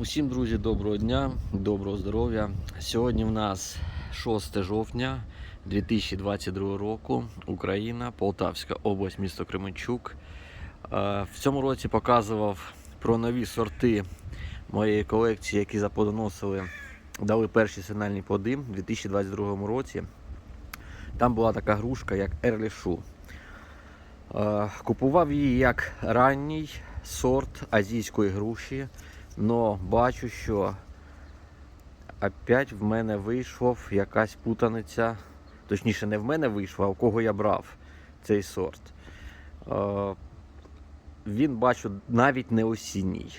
Усім, друзі, доброго дня, доброго здоров'я. Сьогодні в нас 6 жовтня 2022 року. Україна, Полтавська область, місто Кременчук. Е, В цьому році показував про нові сорти моєї колекції, які заплодоносили, дали перші сигнальні плоди у 2022 році. Там була така грушка, як Ерлішу. Е, Купував її як ранній сорт азійської груші. Но бачу, що опять в мене вийшов якась путаниця. Точніше, не в мене вийшла, а у кого я брав цей сорт. Е, він бачу навіть не осінній.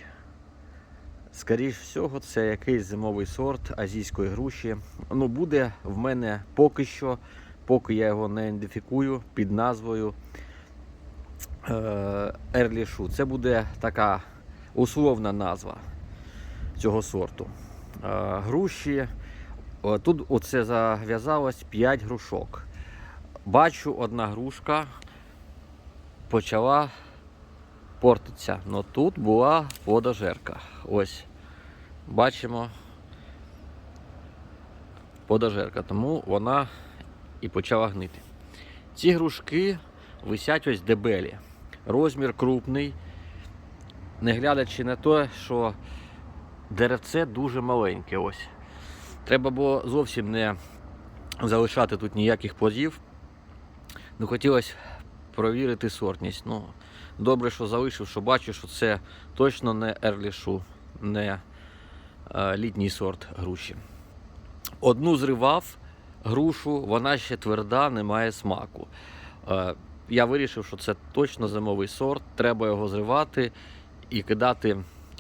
Скоріш всього, це якийсь зимовий сорт азійської груші. Ну, буде в мене поки що, поки я його не ідентифікую під назвою Ерлішу. Це буде така условна назва цього сорту. Е, Груші. Тут оце зав'язалось 5 грушок. Бачу, одна грушка почала портитися. Но тут була плодожерка. Ось. Бачимо плодожерка, тому вона і почала гнити. Ці грушки висять ось дебелі. Розмір крупний не глядячи на те, що деревце дуже маленьке. ось. Треба було зовсім не залишати тут ніяких плодів. Ну, хотілося провірити сортність. Ну, добре, що залишив, що бачу, що це точно не ерлішу, не е, літній сорт груші. Одну зривав грушу, вона ще тверда, не має смаку. Е, я вирішив, що це точно зимовий сорт, треба його зривати і кидати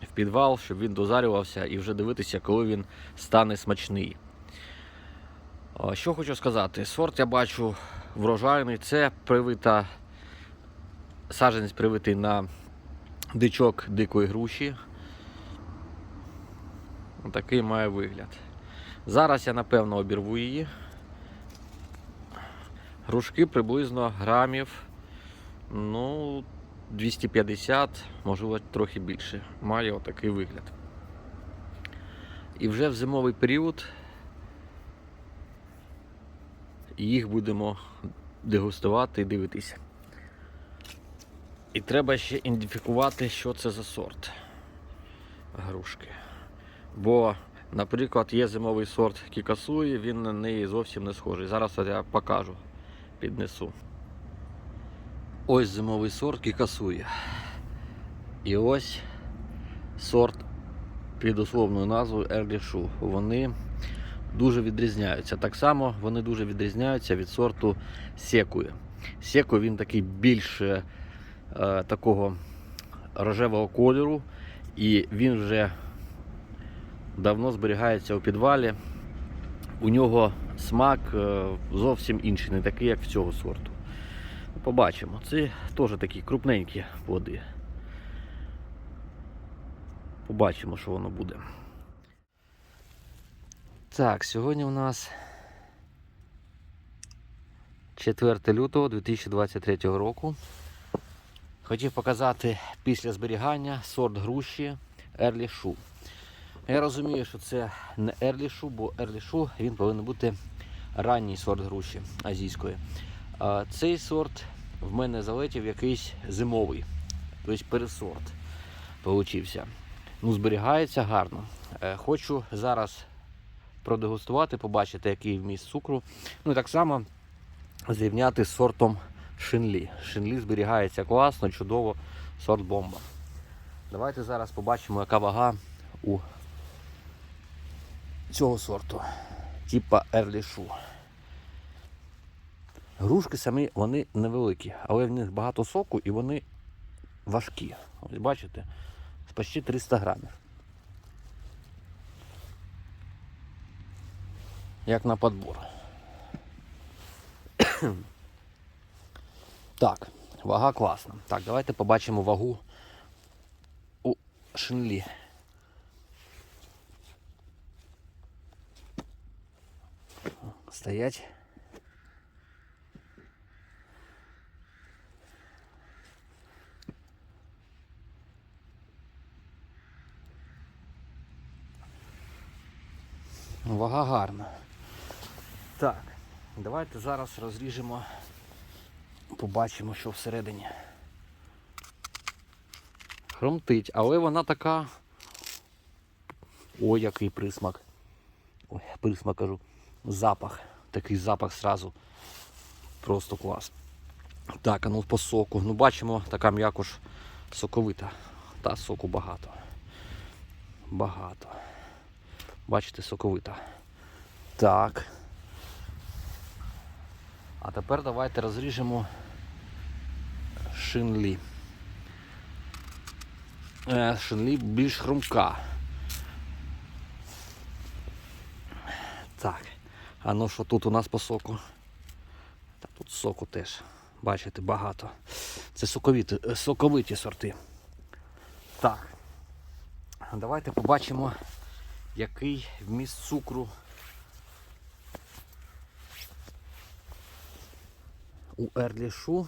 в підвал, щоб він дозарювався і вже дивитися, коли він стане смачний. Що хочу сказати, сорт я бачу врожайний, це привита саджанець привитий на дичок дикої груші. Такий має вигляд. Зараз я напевно обірву її. Грушки приблизно грамів, ну, 250, можливо, трохи більше. Має отакий вигляд. І вже в зимовий період їх будемо дегустувати і дивитися. І треба ще ідентифікувати, що це за сорт грушки. Бо, наприклад, є зимовий сорт кікасуї, він на неї зовсім не схожий. Зараз я покажу, піднесу. Ось зимовий сорт кікасує. І ось сорт під условною назвою Ерлішу. Вони дуже відрізняються. Так само вони дуже відрізняються від сорту секуї. Секу він такий більше е, такого рожевого кольору, і він вже давно зберігається у підвалі. У нього смак е, зовсім інший, не такий, як в цього сорту. Побачимо. Це теж такі крупненькі плоди. Побачимо, що воно буде. Так, сьогодні у нас 4 лютого 2023 року. Хотів показати після зберігання сорт груші Ерлішу. Я розумію, що це не Ерлішу, бо Ерлішу він повинен бути ранній сорт груші азійської. Цей сорт в мене залетів якийсь зимовий, тобто пересорт получився. Ну, зберігається гарно. Е, Хочу зараз продегустувати, побачити, який вміст цукру. Ну і так само зрівняти з сортом шинлі. Шинлі зберігається класно, чудово, сорт бомба. Давайте зараз побачимо, яка вага у цього сорту, типа ерлішу. Грушки самі вони невеликі, але в них багато соку і вони важкі. Ось бачите, почти 300 грамів. Як на подбор. так, вага класна. Так, давайте побачимо вагу у шинлі. Стоять. Вага гарна. Так, давайте зараз розріжемо, побачимо, що всередині. Хромтить, але вона така. Ой, який присмак. Ой, присмак кажу. Запах. Такий запах сразу. Просто клас. Так, а ну по соку. Ну бачимо, така м'якош соковита. Та соку багато. Багато. Бачите, соковита. Так. А тепер давайте розріжемо шинлі. Е, шинлі більш хрумка. Так. А ну що тут у нас по соку? Та тут соку теж. Бачите, багато. Це соковиті, соковиті сорти. Так. Давайте побачимо, який вміст цукру у ерлішу.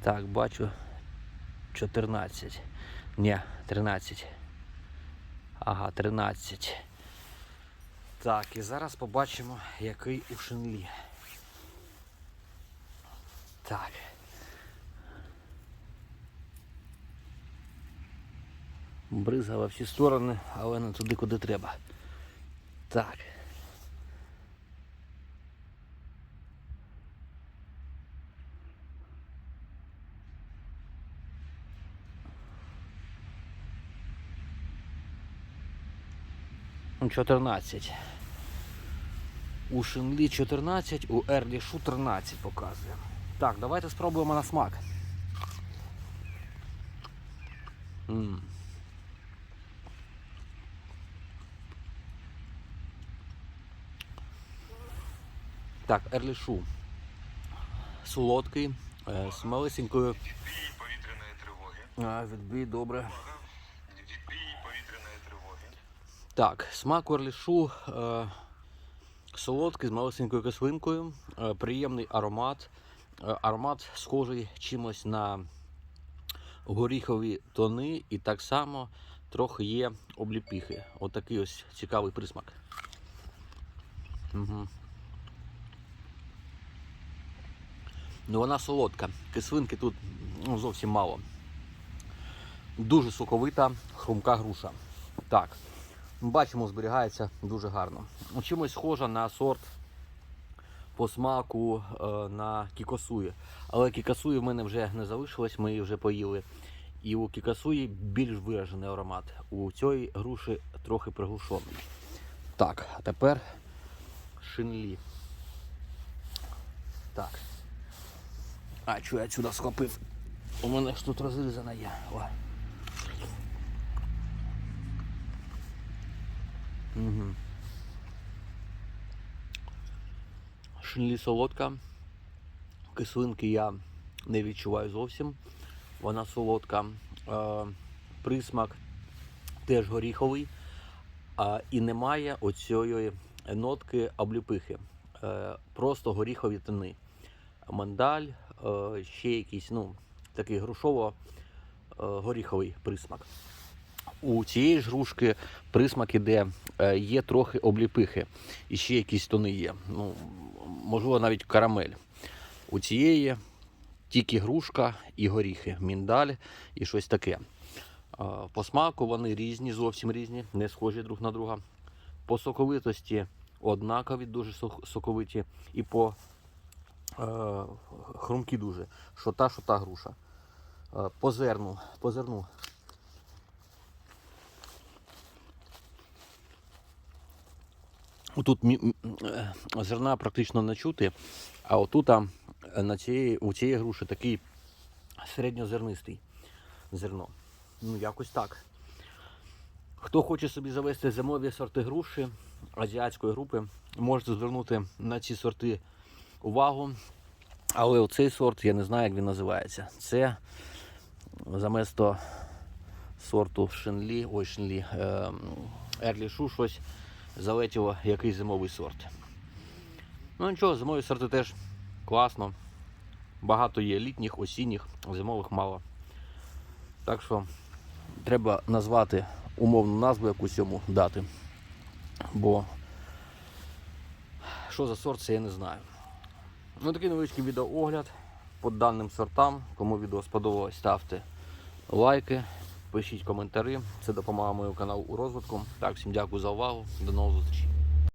Так, бачу 14. Ні, 13. Ага, 13. Так, і зараз побачимо, який у шинлі. Так. Бризга во всі сторони, але не туди, куди треба. Так. Ну, 14. У Шинлі 14, у Ерлішу 13 показує. Так, давайте спробуємо на смак. М. Так, Ерлішу. Солодкий, е, з малесенькою. Відбій повітряної тривоги. А, відбій, добре. Відбій повітряної тривоги. Так, смак орлішу е, солодкий з малесенькою кислинкою, е, приємний аромат. Е, аромат схожий чимось на горіхові тони і так само трохи є обліпіхи. Отакий ось цікавий присмак. Угу. Ну вона солодка. Кислинки тут ну, зовсім мало. Дуже соковита, хрумка груша. Так. Бачимо, зберігається дуже гарно. Ну, Чимось схожа на сорт по смаку е, на кікосуї. Але кікосуї в мене вже не залишилось, ми її вже поїли. І у кікосуї більш виражений аромат. У цієї груші трохи приглушений. Так, а тепер шинлі. Так. А, що я сюди схопив? У мене ж тут розрізана є. О. Угу. Шинлі солодка. Кислинки я не відчуваю зовсім. Вона солодка. Присмак теж горіховий. І немає оцієї нотки обліпихи. Е, просто горіхові тони. Мандаль, ще якийсь, ну, такий грушово-горіховий присмак. У цієї ж грушки присмак іде, е, є трохи обліпихи. І ще якісь тони є. Ну, можливо, навіть карамель. У цієї тільки грушка і горіхи, міндаль і щось таке. Е, По смаку вони різні, зовсім різні, не схожі друг на друга. По соковитості однакові, дуже соковиті. І по е, хрумкі дуже. Що та, що та груша. Е, По зерну, по зерну Тут е, зерна практично не чути, а отут на цієї, у цієї груші такий середньозернистий зерно. Ну, якось так. Хто хоче собі завести зимові сорти груші азіатської групи, можете звернути на ці сорти увагу. Але оцей сорт, я не знаю, як він називається. Це заместо сорту Шинлі, ой, Шинлі, е, Ерлі Шу щось залетіло якийсь зимовий сорт. Ну нічого, зимові сорти теж класно. Багато є літніх, осінніх, зимових мало. Так що треба назвати умовну назву якусь йому дати. Бо що за сорт, це я не знаю. Ну такий невеличкий відеоогляд по даним сортам. Кому відео сподобалось, ставте лайки, пишіть коментарі. Це допомагає моєму каналу у розвитку. Так, всім дякую за увагу. До нових зустрічей.